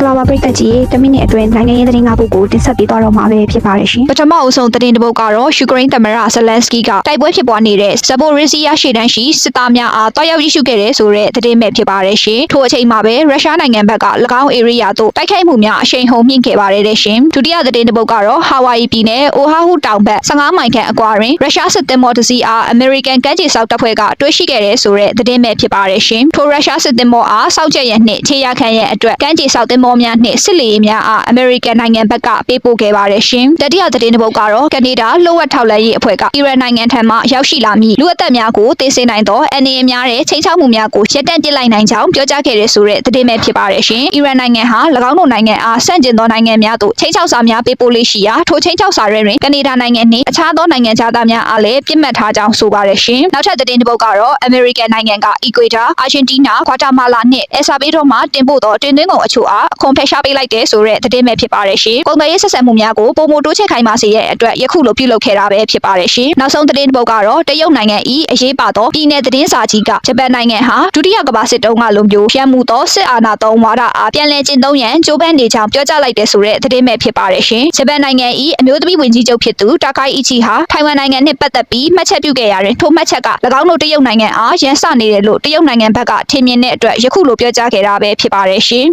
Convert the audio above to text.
္ဂလာပါပရိသတ်ကြီးတမိနစ်အတွင်းနိုင်ငံရေးသတင်းကားပုဒ်ကိုတင်ဆက်ပေးသွားတော့မှာပဲဖြစ်ပါတယ်ရှင်ပထမအဆုံးသတင်းတစ်ပုဒ်ကတော့ယူကရိန်းသမ္မတဇလန်စကီကတိုက်ပွဲဖြစ်ပွားနေတဲ့ဇပိုရီစီးယားရှေ့တန်းရှိစစ်သားများအားတွားရောက်ရရှိခဲ့တဲ့ဆိုတဲ့သတင်းပဲဖြစ်ပါတယ်ရှင်။ထို့အချိန်မှာပဲရုရှားနိုင်ငံဘက်က၎င်းဧရိယာသို့တိုက်ခိုက်မှုများအရှိန်ဟုန်မြင့်ခဲ့ပါတယ်တဲ့ရှင်။ဒုတိယသတင်းတစ်ပုဒ်ကတော့ဟာဝိုင်ယီပြည်နယ်အိုဟာဟူတောင်ဘက်15မိုင်ခန့်အကွာတွင်ရုရှားစစ်သင်္ဘောတစ်စီးအားအမေရိကန်ကမ်းခြေစောက်တပ်ဖွဲ့ကတွေ့ရှိခဲ့တဲ့ဆိုတဲ့သတင်းပဲဖြစ်ပါတယ်ရှင်။ထိုရုရှားစစ်သင်္ဘောအားစောက်ချက်ရနှင့်ခြေရခံရအတွက်ကမ်းခြေစောက်သင်္ဘောများနှင့်စစ်လေယာဉ်များအားအမေရိကန်နိုင်ငံဘက်ကပေးပို့ခဲ့ပါတယ်ရှင်။တတိယသတင်းတစ်ပုဒ်ကတော့ကနေဒါလိုဝက်ထောက်လှမ်းရေးအဖွဲ့ကအီရန်နိုင်ငံထံမှရောက်ရှိလာမည့်လူအသက်များကိုသိစေနိုင်သောအနေအများတဲ့ချိန်ချောက်မှုများကိုရပ်တန့်ပစ်လိုက်နိုင်ကြောင်းပြောကြားခဲ့တဲ့ဆိုတဲ့သတင်းပဲဖြစ်ပါတယ်ရှင်။အီရန်နိုင်ငံဟာ၎င်းတို့နိုင်ငံအားဆန့်ကျင်သောနိုင်ငံများသို့ချိန်ချောက်စာများပေးပို့လေးရှိရာထိုချိန်ချောက်စာတွေတွင်ကနေဒါနိုင်ငံနှင့်အခြားသောနိုင်ငံသားများအားလည်းပြစ်မှတ်ထားကြောင်းဆိုပါတယ်ရှင်။နောက်ထပ်သတင်းတစ်ပုဒ်ကတော့အမေရိကန်နိုင်ငံကအီကွေတာ၊အာဂျင်တီးနား၊ဂွာတာမာလာနှင့်အယ်ဆာဘေးတို့မှတင်ပို့သောတင်သွင်းကုန်အချို့အားအခွန်ဖယ်ရှားပေးလိုက်တဲ့ဆိုတဲ့သတင်းပဲဖြစ်ပါတယ်ရှင်။ကုန်သွယ်ရေးဆက်ဆံမှုများကိုပုံမတိုးချဲ့ခိုင်းပါစေတဲ့အတွက်ယခုလိုပြုလုပ်ခဲ့တာပဲဖြစ်ပါတယ်ရှင်။နောက်ဆုံးသတင်းတစ်ပုဒ်ကတော့တရုတ်နိုင်ငံ၏အရေးပါသောပြည်내သတင်းစာကြီးကဂျပန်နိုင်ငံဟာဒုတိယကမ္ဘာစစ်တုန်းကလိုမျိုးရန်မှုသောစစ်အာဏာသုံးဝါဒအားပြန်လည်ကျင့်သုံးရန်ကြိုးပမ်းနေကြောင်းပြောကြားလိုက်တဲ့ဆိုတဲ့သတင်းပဲဖြစ်ပါတယ်ရှင်။ဂျပန်နိုင်ငံ၏အမျိုးသမီးဝန်ကြီးချုပ်ဖြစ်သူတာကိုင်အီချီဟာထိုင်ဝမ်နိုင်ငံနှင့်ပတ်သက်ပြီးမှတ်ချက်ပြုခဲ့ရတဲ့ထိုမှတ်ချက်က၎င်းတို့တရုတ်နိုင်ငံအားရန်စနေတယ်လို့တရုတ်နိုင်ငံဘက်ကထင်မြင်တဲ့အတွက်ယခုလိုပြောကြားခဲ့တာပဲဖြစ်ပါတယ်ရှင်။